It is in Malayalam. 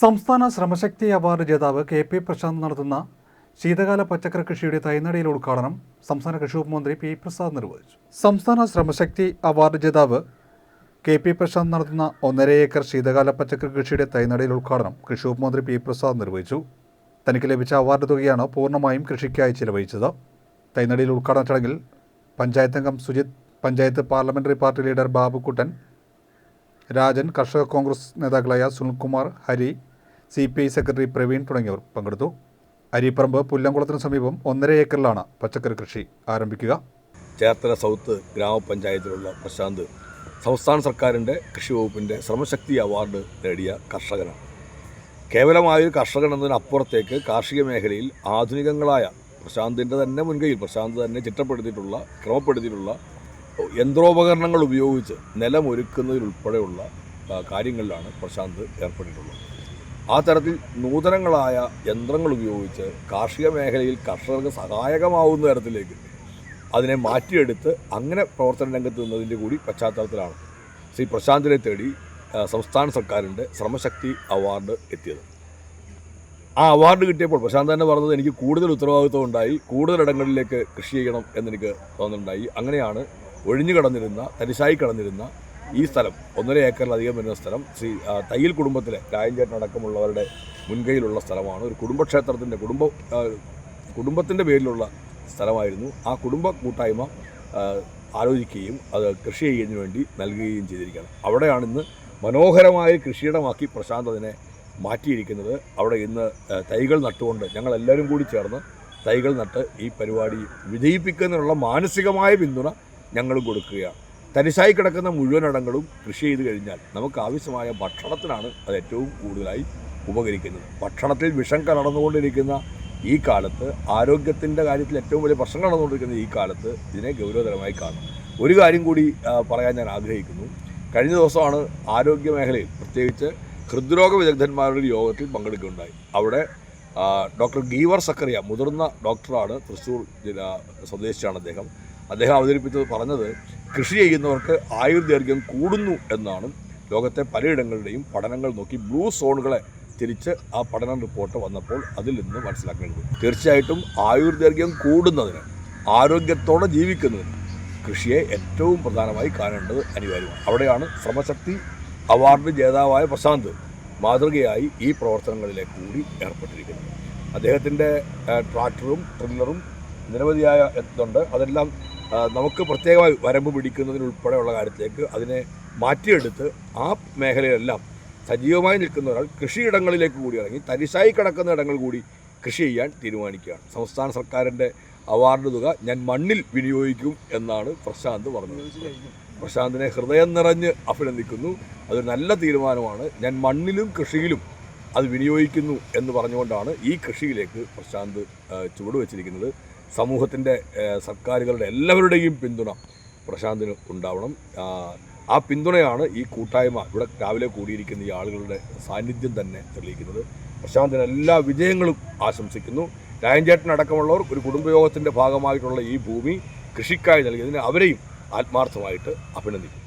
സംസ്ഥാന ശ്രമശക്തി അവാർഡ് ജേതാവ് കെ പി പ്രശാന്ത് നടത്തുന്ന ശീതകാല പച്ചക്കറി കൃഷിയുടെ തൈനടിയിലെ ഉദ്ഘാടനം സംസ്ഥാന കൃഷി വകുപ്പ് മന്ത്രി പി പ്രസാദ് നിർവഹിച്ചു. സംസ്ഥാന ശ്രമശക്തി അവാർഡ് ജേതാവ് കെ പി പ്രശാന്ത് നടത്തുന്ന ഒന്നര ഏക്കർ ശീതകാല പച്ചക്കറി കൃഷിയുടെ തൈനടിയിൽ ഉദ്ഘാടനം കൃഷി വകുപ്പ് മന്ത്രി പി പ്രസാദ് നിർവഹിച്ചു. തനിക്ക് ലഭിച്ച അവാർഡ് തുകയാണ് പൂർണമായും കൃഷിക്കായി ചിലവഴിച്ചത്. തൈനടിയിൽ ഉദ്ഘാടന ചടങ്ങിൽ പഞ്ചായത്തംഗം Sujith panchayat parliamentary party leader Babukkuttan Rajan Karshaka Congress നേതാക്കളായ Sunilkumar Hari C P I secretary Praveen തുടങ്ങിയവർ പങ്കെടുത്തു. അരിപ്പറമ്പ് പുല്ലംകുളത്തിന് സമീപം ഒന്നര ഏക്കറിലാണ് പച്ചക്കറി കൃഷി ആരംഭിക്കുക. ചേർത്തല സൗത്ത് ഗ്രാമപഞ്ചായത്തിലുള്ള പ്രശാന്ത് സംസ്ഥാന സർക്കാരിന്റെ കൃഷി വകുപ്പിന്റെ ശ്രമശക്തി അവാർഡ് നേടിയ കർഷകനാണ്. കേവലമായൊരു കർഷകൻ എന്നതിനപ്പുറത്തേക്ക് കാർഷിക മേഖലയിൽ ആധുനികങ്ങളായ പ്രശാന്തിന്റെ തന്നെ മുൻകൈയിൽ പ്രശാന്ത് തന്നെ ചിട്ടപ്പെടുത്തിയിട്ടുള്ള ക്രമപ്പെടുത്തിയിട്ടുള്ള യന്ത്രോപകരണങ്ങൾ ഉപയോഗിച്ച് നിലമൊരുക്കുന്നതിലുൾപ്പെടെയുള്ള കാര്യങ്ങളിലാണ് പ്രശാന്ത് ഏർപ്പെട്ടിട്ടുള്ളത്. ആ തരത്തിൽ നൂതനങ്ങളായ യന്ത്രങ്ങൾ ഉപയോഗിച്ച് കാർഷിക മേഖലയിൽ കർഷകർക്ക് സഹായകമാവുന്ന തരത്തിലേക്ക് അതിനെ മാറ്റിയെടുത്ത് അങ്ങനെ പ്രവർത്തന രംഗത്ത് നിന്നതിന്റെ കൂടി പശ്ചാത്തലത്തിലാണ് ശ്രീ പ്രശാന്തിനെ തേടി സംസ്ഥാന സർക്കാരിന്റെ ശ്രമശക്തി അവാർഡ് എത്തിയത്. ആ അവാർഡ് കിട്ടിയപ്പോൾ പ്രശാന്ത് തന്നെ പറഞ്ഞത് എനിക്ക് കൂടുതൽ ഉത്തരവാദിത്വം ഉണ്ടായി കൂടുതൽ ഇടങ്ങളിലേക്ക് കൃഷി ചെയ്യണം എന്നെനിക്ക് തോന്നുന്നുണ്ടായി. അങ്ങനെയാണ് ഒഴിഞ്ഞു കിടന്നിരുന്ന തരിശായി കിടന്നിരുന്ന ഈ സ്ഥലം ഒന്നര ഏക്കറിലധികം വരുന്ന സ്ഥലം ശ്രീ തയ്യൽ കുടുംബത്തിലെ രായൻചേട്ടൻ അടക്കമുള്ളവരുടെ മുൻകൈയിലുള്ള സ്ഥലമാണ്. ഒരു കുടുംബക്ഷേത്രത്തിന്റെ കുടുംബ കുടുംബത്തിന്റെ പേരിലുള്ള സ്ഥലമായിരുന്നു. ആ കുടുംബ കൂട്ടായ്മ ആലോചിക്കുകയും അത് കൃഷി ചെയ്യുന്നതിന് വേണ്ടി നൽകുകയും ചെയ്തിരിക്കുകയാണ്. അവിടെയാണ് ഇന്ന് മനോഹരമായ കൃഷിയിടമാക്കി പ്രശാന്ത് അതിനെ മാറ്റിയിരിക്കുന്നത്. അവിടെ ഇന്ന് തൈകൾ നട്ടുകൊണ്ട് ഞങ്ങളെല്ലാവരും കൂടി ചേർന്ന് തൈകൾ നട്ട് ഈ പരിപാടി വിജയിപ്പിക്കുന്നതിനുള്ള മാനസികമായ പിന്തുണ ഞങ്ങളും കൊടുക്കുക. തരിശായി കിടക്കുന്ന മുഴുവൻ ഇടങ്ങളും കൃഷി ചെയ്ത് കഴിഞ്ഞാൽ നമുക്ക് ആവശ്യമായ ഭക്ഷണത്തിനാണ് അത് ഏറ്റവും കൂടുതലായി ഉപകരിക്കുന്നത്. ഭക്ഷണത്തിൽ വിഷം കലർന്നുകൊണ്ടിരിക്കുന്ന ഈ കാലത്ത് ആരോഗ്യത്തിന്റെ കാര്യത്തിൽ ഏറ്റവും വലിയ പ്രശ്നം നടന്നുകൊണ്ടിരിക്കുന്ന ഈ കാലത്ത് ഇതിനെ ഗൗരവതരമായി കാണും. ഒരു കാര്യം കൂടി പറയാൻ ഞാൻ ആഗ്രഹിക്കുന്നു. കഴിഞ്ഞ ദിവസമാണ് ആരോഗ്യ മേഖലയിൽ പ്രത്യേകിച്ച് ഹൃദ്രോഗ വിദഗ്ധന്മാരുടെ യോഗത്തിൽ പങ്കെടുക്കുകയുണ്ടായി. അവിടെ ഡോക്ടർ ഗീവർ സക്കറിയ മുതിർന്ന ഡോക്ടറാണ് തൃശ്ശൂർ ജില്ലാ സ്വദേശിയാണ് അദ്ദേഹം. അദ്ദേഹം അവതരിപ്പിച്ചത് പറഞ്ഞത് കൃഷി ചെയ്യുന്നവർക്ക് ആയുർദൈർഘ്യം കൂടുന്നു എന്നാണ്. ലോകത്തെ പലയിടങ്ങളുടെയും പഠനങ്ങൾ നോക്കി ബ്ലൂ സോണുകളെ തിരിച്ച് ആ പഠനം റിപ്പോർട്ട് വന്നപ്പോൾ അതിൽ നിന്ന് മനസ്സിലാക്കേണ്ടത്. തീർച്ചയായിട്ടും ആയുർദൈർഘ്യം കൂടുന്നതിന് ആരോഗ്യത്തോടെ ജീവിക്കുന്നതിന് കൃഷിയെ ഏറ്റവും പ്രധാനമായി കാണേണ്ടത് അനിവാര്യമാണ്. അവിടെയാണ് ശ്രമശക്തി അവാർഡ് ജേതാവായ പ്രശാന്ത് മാതൃകയായി ഈ പ്രവർത്തനങ്ങളിലേക്ക് കൂടി ഏർപ്പെട്ടിരിക്കുന്നത്. അദ്ദേഹത്തിന്റെ ട്രാക്ടറും ട്രില്ലറും നിരവധിയായ ഇതുണ്ട്. അതെല്ലാം നമുക്ക് പ്രത്യേകമായി വരമ്പ് പിടിക്കുന്നതിനുൾപ്പെടെയുള്ള കാര്യത്തിലേക്ക് അതിനെ മാറ്റിയെടുത്ത് ആ മേഖലയിലെല്ലാം സജീവമായി നിൽക്കുന്ന ഒരാൾ കൃഷിയിടങ്ങളിലേക്ക് കൂടി ഇറങ്ങി തരിശായി കിടക്കുന്ന ഇടങ്ങൾ കൂടി കൃഷി ചെയ്യാൻ തീരുമാനിക്കുകയാണ്. സംസ്ഥാന സർക്കാരിന്റെ അവാർഡ് തുക ഞാൻ മണ്ണിൽ വിനിയോഗിക്കും എന്നാണ് പ്രശാന്ത് പറഞ്ഞത്. പ്രശാന്തിനെ ഹൃദയം നിറഞ്ഞ് അഭിനന്ദിക്കുന്നു. അതൊരു നല്ല തീരുമാനമാണ്. ഞാൻ മണ്ണിലും കൃഷിയിലും അത് വിനിയോഗിക്കുന്നു എന്ന് പറഞ്ഞുകൊണ്ടാണ് ഈ കൃഷിയിലേക്ക് പ്രശാന്ത് ചുവടുവെച്ചിരിക്കുന്നത്. സമൂഹത്തിന്റെ സർക്കാരുകളുടെ എല്ലാവരുടെയും പിന്തുണ പ്രശാന്തിന് ഉണ്ടാവണം. ആ, പിന്തുണയാണ് ഈ കൂട്ടായ്മ ഇവിടെ രാവിലെ കൂടിയിരിക്കുന്ന ഈ ആളുകളുടെ സാന്നിധ്യം തന്നെ തെളിയിക്കുന്നത്. പ്രശാന്തിന് എല്ലാ വിജയങ്ങളും ആശംസിക്കുന്നു. രായഞ്ചേട്ടനടക്കമുള്ളവർ ഒരു കുടുംബയോഗത്തിന്റെ ഭാഗമായിട്ടുള്ള ഈ ഭൂമി കൃഷിക്കായി നൽകിയതിന് അവരെയും ആത്മാർത്ഥമായിട്ട് അഭിനന്ദിക്കുന്നു.